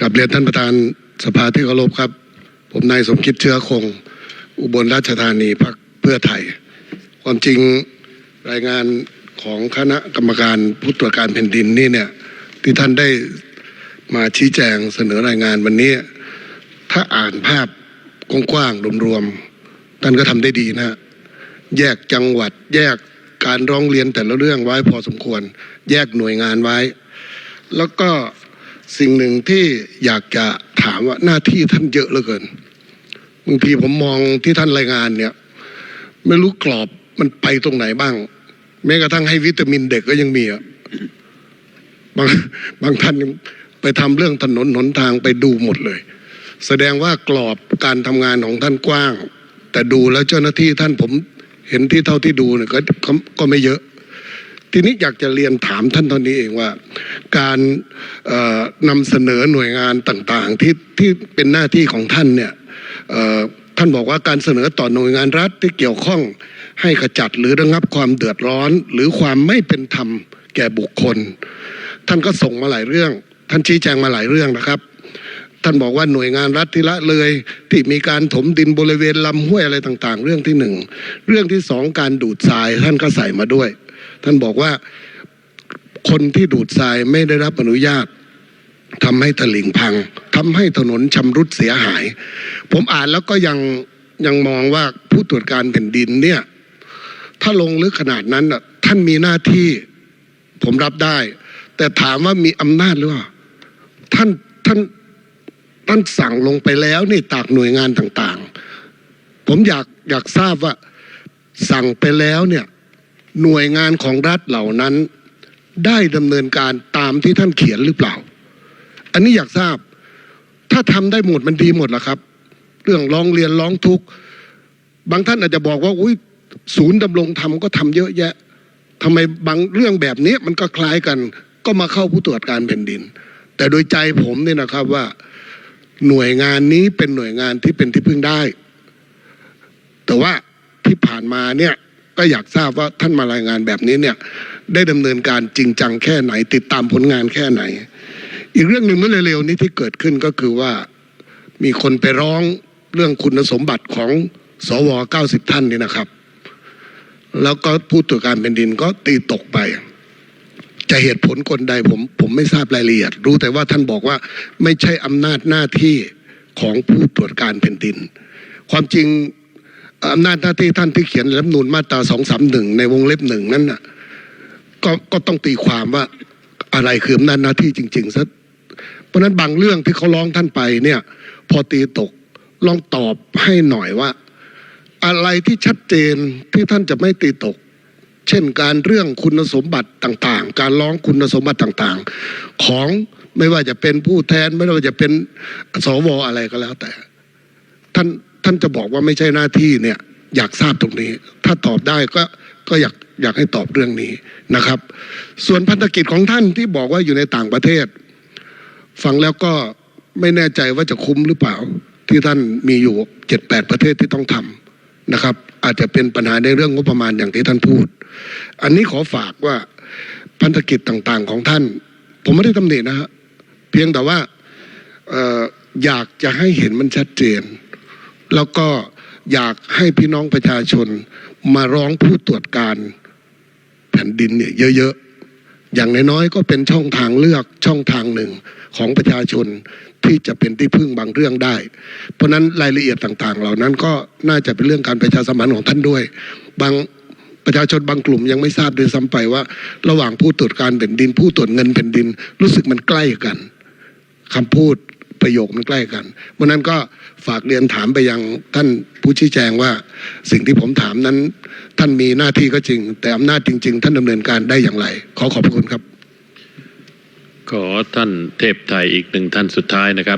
กับเรียนท่านประธานสภาที่เคารพครับ ผมนายสมคิดเชื้อคง อุบลราชธานีพรรคเพื่อไทย ความจริงรายงานของคณะกรรมการผู้ตรวจการแผ่นดินนี่เนี่ยที่ท่านได้มาชี้แจงเสนอรายงานวันนี้ ถ้าอ่านภาพกว้างๆรวมๆท่านก็ทำได้ดีนะแยกจังหวัดแยกการร้องเรียนแต่ละเรื่องไว้พอสมควร แยกหน่วยงานไว้ แล้วก็ สิ่งหนึ่งที่อยากจะถามว่าหน้าที่ท่านเยอะเหลือเกินบางทีผมมองที่ท่านรายงานเนี่ย ไม่รู้กรอบมันไปตรงไหนบ้าง แม้กระทั่งให้วิตามินเด็กก็ยังมีอะบางบางท่านไปทำเรื่องถนนหนทางไปดูหมดเลย แสดงว่ากรอบการทำงานของท่านกว้าง แต่ดูแล้วเจ้าหน้าที่ท่านผมเห็นที่เท่าที่ดูเนี่ยก็ก็ก็ไม่เยอะ ทีนี้อยากจะเรียนถามท่านตอนนี้เองว่า การนำเสนอหน่วยงานต่างๆ ที่ที่เป็นหน้าที่ของท่านเนี่ยท่านบอกว่าการเสนอต่อหน่วยงานรัฐที่เกี่ยวข้องให้ขจัดหรือระงับความเดือดร้อน หรือความไม่เป็นธรรมแก่บุคคล ท่านก็ส่งมาหลายเรื่อง ท่านชี้แจงมาหลายเรื่องนะครับ ท่านบอกว่าหน่วยงานรัฐที่ละเลย ที่มีการถมดินบริเวณลำห้วยอะไรต่าง ๆ เรื่องที่หนึ่งเรื่องที่สองการดูดทรายท่านก็ใส่มาด้วย ท่านบอกว่าคนที่ดูดทรายไม่ได้รับอนุญาตทำให้ตลิ่งพังทำให้ถนนชำรุดเสียหาย ผมอ่านแล้วก็ยังยังมองว่าผู้ตรวจการแผ่นดินเนี่ย ถ้าลงลึกขนาดนั้นน่ะท่านมีหน้าที่ผมรับได้ แต่ถามว่ามีอำนาจหรือเปล่าท่านท่านท่านสั่งลงไปแล้วนี่ตากหน่วยงานต่าง ๆ ผมอยากอยากทราบว่าสั่งไปแล้วเนี่ย หน่วยงานของรัฐเหล่านั้น ได้ดำเนินการตามที่ท่านเขียนหรือเปล่า อันนี้อยากทราบ ถ้าทำได้หมดมันดีหมดละครับ เรื่องร้องเรียนร้องทุกข์บางท่านอาจจะบอกว่าอุ้ยศูนย์ดำรงธรรมก็ทำเยอะแยะทำไมบางเรื่องแบบนี้มันก็คล้ายกัน ก็มาเข้าผู้ตรวจการแผ่นดิน แต่โดยใจผมเนี่ยนะครับว่าหน่วยงานนี้เป็นหน่วยงานที่เป็นที่พึ่งได้ แต่ว่าที่ผ่านมาเนี่ย ก็อยากทราบว่าท่านมารายงานแบบนี้เนี่ยได้ดำเนินการจริงจังแค่ไหน ติดตามผลงานแค่ไหน อีกเรื่องหนึ่งเมื่อเร็วๆนี้ที่เกิดขึ้นก็คือว่ามีคนไปร้องเรื่องคุณสมบัติของสว 90 ท่านนี่นะครับ แล้วก็ผู้ตรวจการแผ่นดินก็ตีตกไป จะเหตุผลคนใดผมผมไม่ทราบรายละเอียด รู้แต่ว่าท่านบอกว่าไม่ใช่อำนาจหน้าที่ของผู้ตรวจการแผ่นดิน ความจริง อำนาจหน้าที่ท่านที่เขียนรัฐนูญมาตราสองสามหนึ่งในวงเล็บหนึ่งนั้นน่ะก็ก็ต้องตีความว่าอะไรคืออำนาจหน้าที่จริงๆซะเพราะฉะนั้นบางเรื่องที่เขาร้องท่านไปเนี่ย พอตีตกลองตอบให้หน่อยว่า อะไรที่ชัดเจนที่ท่านจะไม่ตีตก เช่นการเรื่องคุณสมบัติต่างๆ การร้องคุณสมบัติต่างๆ ของไม่ว่าจะเป็นผู้แทนไม่ว่าจะเป็นสวอะไรก็แล้วแต่ ท่าน ท่านจะบอกว่าไม่ใช่หน้าที่เนี่ยอยากทราบตรงนี้ ถ้าตอบได้ก็ก็อยากอยากให้ตอบเรื่องนี้นะครับ ส่วนพันธกิจของท่านที่บอกว่าอยู่ในต่างประเทศ ฟังแล้วก็ไม่แน่ใจว่าจะคุ้มหรือเปล่า ที่ท่านมีอยู่เจ็ดแปดประเทศที่ต้องทำนะครับ อาจจะเป็นปัญหาในเรื่องงบประมาณอย่างที่ท่านพูด อันนี้ขอฝากว่าพันธกิจต่างๆของท่าน ผมไม่ได้ตำหนินะฮะเพียงแต่ว่าอออยากจะให้เห็นมันชัดเจน แล้วก็อยากให้พี่น้องประชาชนมาร้องผู้ตรวจการแผ่นดินเนี่ยเยอะๆ อย่างน้อยๆก็เป็นช่องทางเลือกช่องทางหนึ่งของประชาชนที่จะเป็นที่พึ่งบางเรื่องได้ เพราะนั้นรายละเอียดต่างๆ เหล่านั้นก็น่าจะเป็นเรื่องการประชาสัมพันธ์ของท่านด้วย บางประชาชนบางกลุ่มยังไม่ทราบด้วยซ้ำไปว่า ระหว่างผู้ตรวจการแผ่นดิน ผู้ตรวจเงินแผ่นดิน รู้สึกมันใกล้กันคำพูด ประโยคมันใกล้กัน เพราะนั้นก็ฝากเรียนถามไปยังท่านผู้ชี้แจงว่า สิ่งที่ผมถามนั้น ท่านมีหน้าที่ก็จริง แต่อำนาจจริง ๆ ท่านดำเนินการได้อย่างไร ขอขอบพระคุณครับ ขอท่านเทพไทยอีกหนึ่งท่านสุดท้ายนะครับ